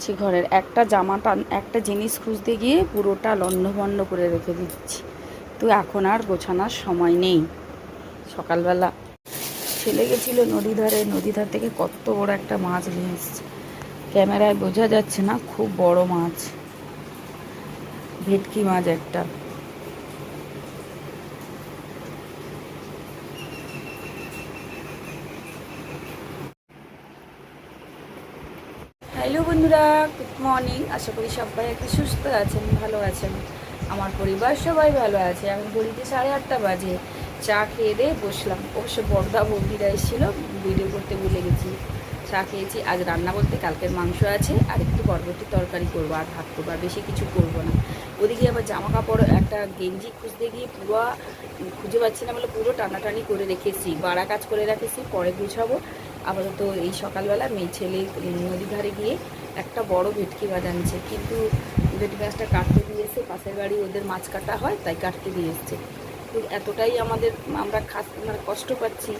নিয়েছি ঘরের একটা জামা টান একটা জিনিস খুঁজতে গিয়ে পুরোটা লণ্ডভণ্ড করে রেখে দিচ্ছি। তো এখন আর গোছানোর সময় নেই। সকালবেলা ছেলে গেছিল নদী ধারে নদী ধার থেকে কত বড় একটা মাছ নিয়ে এসছে। ক্যামেরায় বোঝা যাচ্ছে না, খুব বড় মাছ। ভেটকি মাছ একটা। হ্যালো বন্ধুরা গুড মর্নিং আশা করি সবাই একটু সুস্থ আছেন, ভালো আছেন। আমার পরিবার সবাই ভালো আছে। এখন ঘড়িতে সাড়ে আটটা বাজে। চা খেয়ে দিয়ে বসলাম। অবশ্য বড়দা বৌদিরা এসেছিল, ভিডিও করতে ভুলে গেছি। চা খেয়েছি। আজ রান্না বলতে কালকের মাংস আছে, আর একটু বরবটির তরকারি করব, আর ভাত করব, আর বেশি কিছু করব না। ওদিকে আবার জামা কাপড় একটা গেঞ্জি খুঁজতে গিয়ে পুরো খুঁজে পাচ্ছি না বলে পুরো টানাটানি করে রেখেছি। বাড়া কাজ করে রেখেছি, পরে গুছাবো। আপাতত এই সকালবেলা মেয়ে ছেলে নদী ধারে গিয়ে একটা বড় ভেটকি আনছে কিন্তু ভেটকি মাছটা কাটতে দিয়ে এসে পাশের বাড়ি ওদের মাছ কাটা হয়, তাই কাটতে দিয়ে এসছে। তো এতটাই আমাদের আমরা খাস মানে কষ্ট পাচ্ছি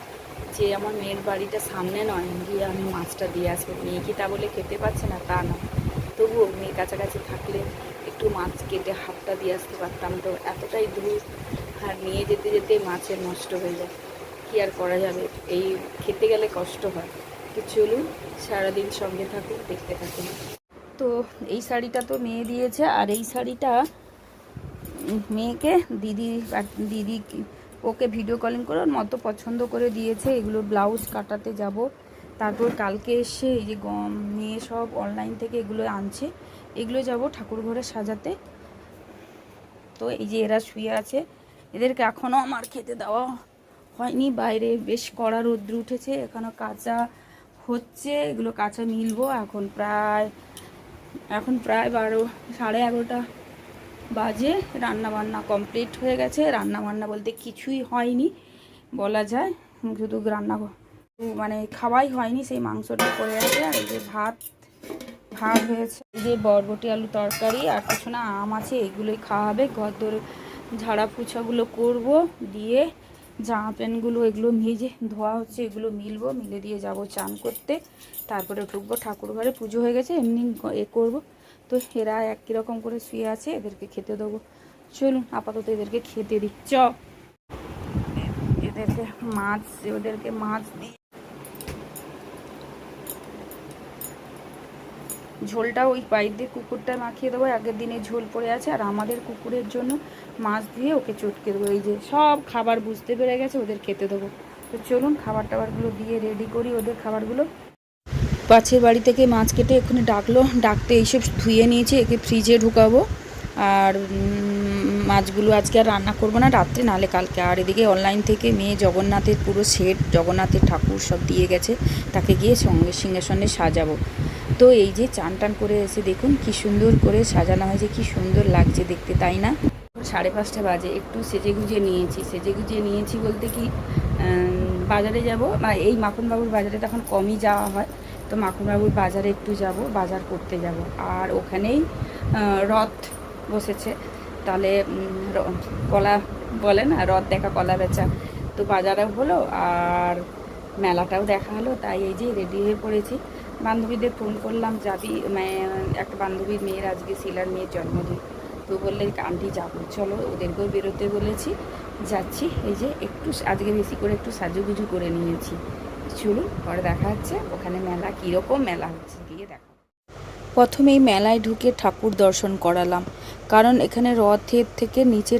যে আমার মেয়ের বাড়িটা সামনে নয়, গিয়ে আমি মাছটা দিয়ে আসব। মেয়ে কি তা বলে খেতে পারছে না, তা না। তবুও মেয়ে কাছাকাছি থাকলে একটু মাছ কেটে হাতটা দিয়ে আসতে পারতাম। তো এতটাই দূর আর নিয়ে যেতে যেতে মাছের নষ্ট হয়ে যায়। কি আর করা যাবে? এই খেতে গেলে কষ্ট হয়। তো চলুন, সারাদিন সঙ্গে থাকুন, দেখতে থাকুন। তো এই শাড়িটা তো মেয়ে দিয়েছে, আর এই শাড়িটা মেয়েকে দিদি দিদি ওকে ভিডিও কলিং করে, ওর মতো পছন্দ করে দিয়েছে। এগুলো ব্লাউজ কাটাতে যাব। তারপর কালকে এসে এই যে গম, মেয়ে সব অনলাইন থেকে এগুলো আনছে। এগুলো যাব ঠাকুর ঘরে সাজাতে। তো এই যে এরা শুয়ে আছে, এদেরকে এখনও আমার খেতে দেওয়া হয়নি, বাইরে বেশ কড়া রোদ্র উঠেছে এখনও কাঁচা হচ্ছে, এগুলো কাঁচা মিলবো। এখন প্রায় এখন প্রায় বারো, সাড়ে এগারোটা বাজে রান্না বান্না কমপ্লিট হয়ে গেছে। রান্না বান্না বলতে কিছুই হয়নি, বলা যায়। শুধু রান্না মানে খাওয়াই হয়নি, সেই মাংসটা পড়ে আছে, আর এই যে ভাত ভাত হয়েছে। এই যে বরবটি আলু তরকারি আর কিছু না, আম আছে, এগুলোই খাওয়া হবে। ঘর ধরে ঝাড়া পুছাগুলো করব, দিয়ে জামা প্যান্টগুলো এগুলো মেজে ধোয়া হচ্ছে, এগুলো মিলবো, মিলে দিয়ে যাব চান করতে। তারপরে ঢুকবো ঠাকুর ঘরে, পুজো হয়ে গেছে, এমনি এ করব। তো এরা একই রকম করে শুয়ে আছে, এদেরকে খেতে দেবো। চলুন, আপাতত এদেরকে খেতে দিই। চ। এদেরকে মাছ ওদেরকে মাছ দিই। ঝোলটা ওই পাইপ দিয়ে কুকুরটা মাখিয়ে দেবো, আগের দিনে ঝোল পড়ে আছে, আর আমাদের কুকুরের জন্য মাছ দিয়ে ওকে চটকে দেবো। এই যে সব খাবার বুঝতে পেরে গেছে, ওদের খেতে দেবো। তো চলুন, খাবার টাবারগুলো দিয়ে রেডি করি ওদের খাবারগুলো। পাশের বাড়ি থেকে মাছ কেটে এখানে ডাকলো, ডাকতে এইসব ধুয়ে নিয়েছে, একে ফ্রিজে ঢুকাবো। আর মাছগুলো আজকে আর রান্না করব না, রাত্রে, নালে কালকে। আর এদিকে অনলাইন থেকে মেয়ে জগন্নাথের পুরো সেট জগন্নাথের ঠাকুর সব দিয়ে গেছে, তাকে গিয়ে সঙ্গে সিংহাসনে সাজাবো। তো এই যে চান টান করে এসে দেখুন কি সুন্দর করে সাজানো হয়েছে, কি সুন্দর লাগছে দেখতে, তাই না? সাড়ে পাঁচটা বাজে, একটু সেজে গুজে নিয়েছি, সেজে গুজিয়ে নিয়েছি বলতে কি বাজারে যাব, বা এই মাখনবাবুর বাজারে তখন কমই যাওয়া হয়, তো মাখনবাবুর বাজারে একটু যাব, বাজার করতে যাব। আর ওখানেই রথ বসেছে, তাহলে কলা বলে না, রথ দেখা কলা বেচা, তো বাজারেও হলো, আর মেলাটাও দেখা হলো, তাই এই যে রেডি হয়ে পড়েছি। বান্ধবীদের ফোন করলাম, যাবি? মানে একটা বান্ধবীর মেয়ের আজকে শিলার মেয়ের জন্মদিন। তো বললে আন্টি যাব। চলো, ওদেরকেও বেরোতে বলেছি। যাচ্ছি। এই যে একটু আজকে বেশি করে একটু সাজুগুজু করে নিয়েছি। চলুন, পরে দেখা যাচ্ছে ওখানে মেলা, কীরকম মেলা হচ্ছে, গিয়ে দেখা। প্রথমেই মেলায় ঢুকে ঠাকুর দর্শন করালাম। কারণ এখানে রথের থেকে নিচে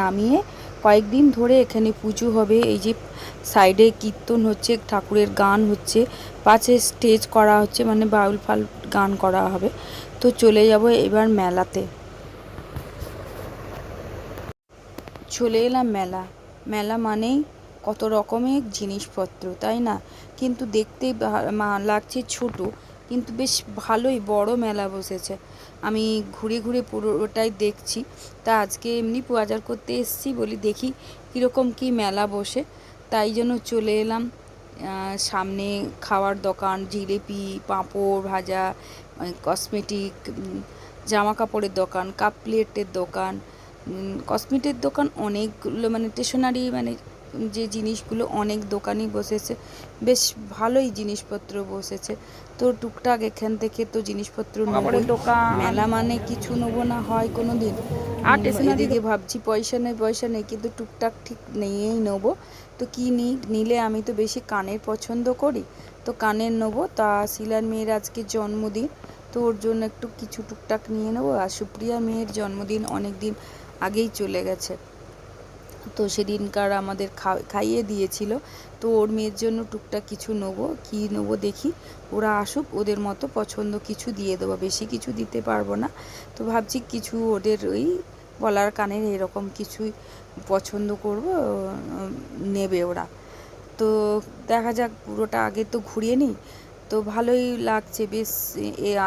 নামিয়ে কয়েকদিন ধরে এখানে পুজো হবে। এই যে সাইডে কীর্তন হচ্ছে, ঠাকুরের গান হচ্ছে, পাশে স্টেজ করা হচ্ছে মানে বাউল ফাল গান করা হবে। তো চলে যাব এবার মেলাতে। চলে এলাম মেলা। মেলা মানেই কত রকমের জিনিসপত্র, তাই না? কিন্তু দেখতে লাগছে ছোট। কিন্তু বেশ ভালোই বড় মেলা বসেছে। আমি ঘুরে ঘুরে পুরোটাই দেখছি। তা আজকে এমনি বাজার করতে এসেছি বলি দেখি কীরকম কী মেলা বসে। তাই জন্য চলে এলাম। সামনে খাওয়ার দোকান, জিলিপি, পাঁপড় ভাজা কসমেটিক জামা কাপড়ের দোকান কাপ প্লেটের দোকান কসমেটিক দোকান অনেকগুলো মানে স্টেশনারি মানে যে জিনিসগুলো অনেক দোকানই বসেছে বেশ ভালোই জিনিসপত্র বসেছে। তো টুকটাক এখান থেকে তো জিনিসপত্র। মেলা মানে কিছু নেব না হয় কোনো দিন এদিকে ভাবছি পয়সা নেই পয়সা নেই কিন্তু টুকটাক ঠিক নিয়েই নেব। তো কি নিই নিলে আমি তো বেশি কানের পছন্দ করি। তো কানের নেব তা শিলার মেয়ের আজকে জন্মদিন। তো ওর জন্য একটু কিছু টুকটাক নিয়ে নেব। আর সুপ্রিয়া মেয়ের জন্মদিন অনেক দিন আগেই চলে গেছে। তো সেদিনকার আমাদের খাইয়ে দিয়েছিল। তো ওর মেয়ের জন্য টুকটাক কিছু নেব, কী নেব দেখি। ওরা আসুক, ওদের মতো পছন্দ কিছু দিয়ে দেবো। বেশি কিছু দিতে পারব না। তো ভাবছি কিছু ওদের ওই গলার কানের এরকম কিছুই পছন্দ করব, নেবে ওরা। তো দেখা যাক, পুরোটা আগে তো ঘুরিয়ে নিই। তো ভালোই লাগছে, বেশ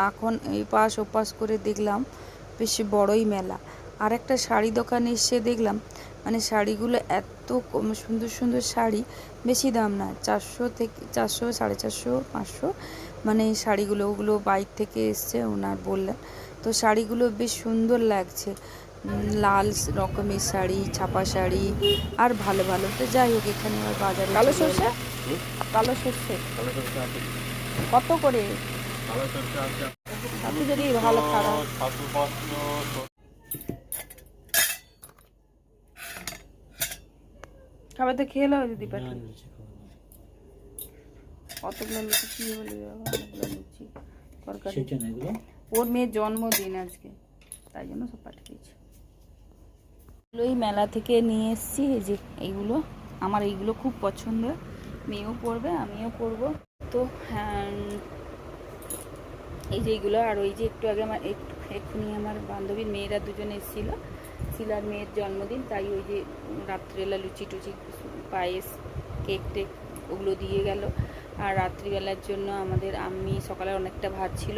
এখন এই পাশ ওপাশ করে দেখলাম, বেশ বড়ই মেলা। আর একটা শাড়ি দোকানে এসে দেখলাম মানে শাড়িগুলো এত কম- সুন্দর সুন্দর শাড়ি বেশি দাম না চারশো থেকে চারশো সাড়ে চারশো পাঁচশো মানে শাড়িগুলো ওগুলো বাইক থেকে এসছে ওনার বললেন। তো শাড়িগুলো বেশ সুন্দর লাগছে লাল রকমের শাড়ি ছাপা শাড়ি আর ভালো ভালো। তো যাই হোক এখানে আর বাজারে কালো সরষে? কালো সরষে? কত করে? কালো সরষে আপনি যদি ভালো খারাপ সাতশো পাঁচশো খাবার তো খেয়ে নাও দিদি পাটি কতগুলো লুচি কি বলি অনেকগুলো লুচি তরকারি। ওর মেয়ের জন্মদিন আজকে তাই জন্য সব পাঠিয়ে দিয়েছি। এগুলো এই মেলা থেকে নিয়ে এসেছি এই যে এইগুলো। আমার এইগুলো খুব পছন্দ। মেয়েও পরবে আমিও পরবো তো হ্যাঁ, এই যে এইগুলো আর ওই যে একটু আগে আমার একটু এক্ষুনি আমার বান্ধবীর মেয়েরা দুজন এসেছিল। শিলার মেয়ের জন্মদিন, তাই ওই যে রাত্রিবেলা লুচি টুচি, পায়েস, কেক টেক ওগুলো দিয়ে গেল। আর রাত্রিবেলার জন্য আমাদের আমি সকালে অনেকটা ভাত ছিল,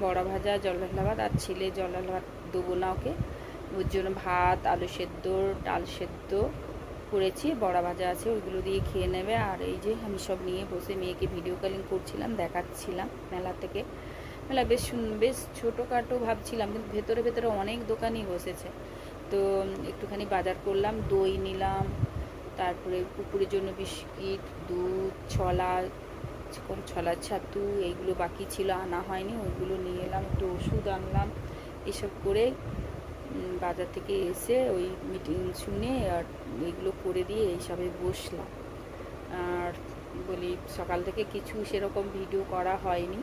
বড়া ভাজা জলঢালা ভাত, আর ছেলে জলঢালা ভাত দেবো না ওকে। ওর জন্য ভাত, আলু সেদ্ধ, ডাল সেদ্ধ করেছি, বড়া ভাজা আছে, ওইগুলো দিয়ে খেয়ে নেবে। আর এই যে আমি সব নিয়ে বসে মেয়েকে ভিডিও কলিং করছিলাম, দেখাচ্ছিলাম মেলা থেকে। মেলা বেশ বেশ ছোটোখাটো ভাবছিলাম, কিন্তু ভেতরে ভেতরে অনেক দোকানই বসেছে। তো একটুখানি বাজার করলাম, দই নিলাম, তারপরে কুকুরের জন্য বিস্কিট, দুধ, ছলা ছলার ছাতু, এইগুলো বাকি ছিল, আনা হয়নি, ওইগুলো নিয়ে এলাম, একটু ওষুধ আনলাম, এসব করে বাজার থেকে এসে ওই মিটিং শুনে আর এইগুলো করে দিয়ে এইসবে বসলাম। আর বলি সকাল থেকে কিছু সেরকম ভিডিও করা হয়নি।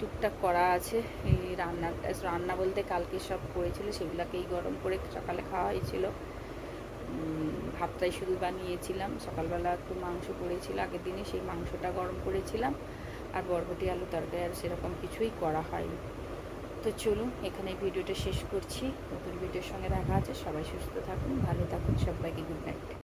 টুকটাক করা আছে। এই রান্না রান্না বলতে কালকে সব করেছিল, সেগুলোকেই গরম করে সকালে খাওয়া হয়েছিল। ভাতটাই শুধু বানিয়েছিলাম। সকালবেলা একটু মাংস করেছিল, আগের দিনে সেই মাংসটা গরম করেছিলাম। আর বরবটি, আলু তরকারি, আর সেরকম কিছুই করা হয়নি। তো চলুন, এখানে ভিডিওটা শেষ করছি। নতুন ভিডিওর সঙ্গে দেখা আছে সবাই সুস্থ থাকুন, ভালো থাকুন, সবাইকে গুড নাইট